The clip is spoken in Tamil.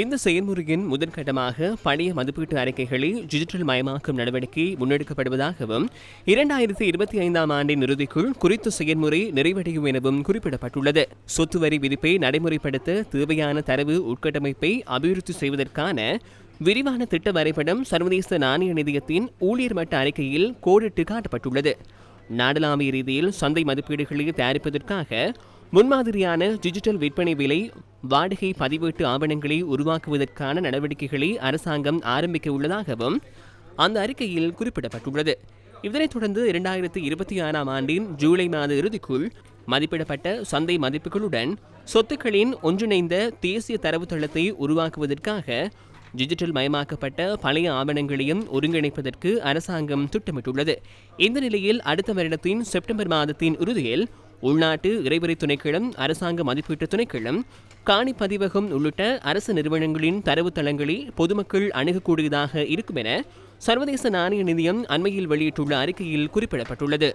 இந்த செயல்முறையின் முதற்கட்டமாக பழைய மதிப்பீட்டு அறிக்கைகளை டிஜிட்டல் மயமாக்கும் நடவடிக்கை முன்னெடுக்கப்படுவதாகவும் இரண்டாயிரத்தி இருபத்தி ஐந்தாம் ஆண்டின் இறுதிக்குள் குறித்த செயல்முறை நிறைவடையும் எனவும் குறிப்பிடப்பட்டுள்ளது. சொத்து வரி விதிப்பை நடைமுறைப்படுத்த தேவையான தரவு உட்கட்டமைப்பை அபிவிருத்தி செய்வதற்கான விரிவான திட்ட வரைபடம் சர்வதேச நாணய நிதியத்தின் ஊழியர் மட்ட அறிக்கையில் கோடிட்டு காட்டப்பட்டுள்ளது. நாடளாவிய ரீதியில் சந்தை மதிப்பீடுகளை தயாரிப்பதற்காக முன்மாதிரியான டிஜிட்டல் விற்பனை விலை வாடகை பதிவேட்டு ஆவணங்களை உருவாக்குவதற்கான நடவடிக்கைகளை அரசாங்கம் ஆரம்பிக்க உள்ளதாகவும் அந்த அறிக்கையில் குறிப்பிடப்பட்டுள்ளது. இதனைத் தொடர்ந்து இரண்டாயிரத்தி இருபத்தி ஆறாம் ஆண்டின் ஜூலை மாத இறுதிக்குள் மதிப்பிடப்பட்ட சந்தை மதிப்புகளுடன் சொத்துக்களின் ஒன்றிணைந்த தேசிய தரவுத்தளத்தை உருவாக்குவதற்காக டிஜிட்டல் மயமாக்கப்பட்ட பழைய ஆவணங்களையும் ஒருங்கிணைப்பதற்கு அரசாங்கம் திட்டமிட்டுள்ளது. இந்த நிலையில் அடுத்த வருடத்தின் செப்டம்பர் மாதத்தின் இறுதியில் உள்நாட்டு இறைவரி துணைக்கிழம் அரசாங்க மதிப்பீட்டு துணைக்கிழம் காணி பதிவகம் உள்ளிட்ட அரசு நிறுவனங்களின் தரவுத்தளங்களை பொதுமக்கள் அணுகக்கூடியதாக இருக்கும் என சர்வதேச நாணய நிதியம் அண்மையில் வெளியிட்டுள்ள அறிக்கையில் குறிப்பிடப்பட்டுள்ளது.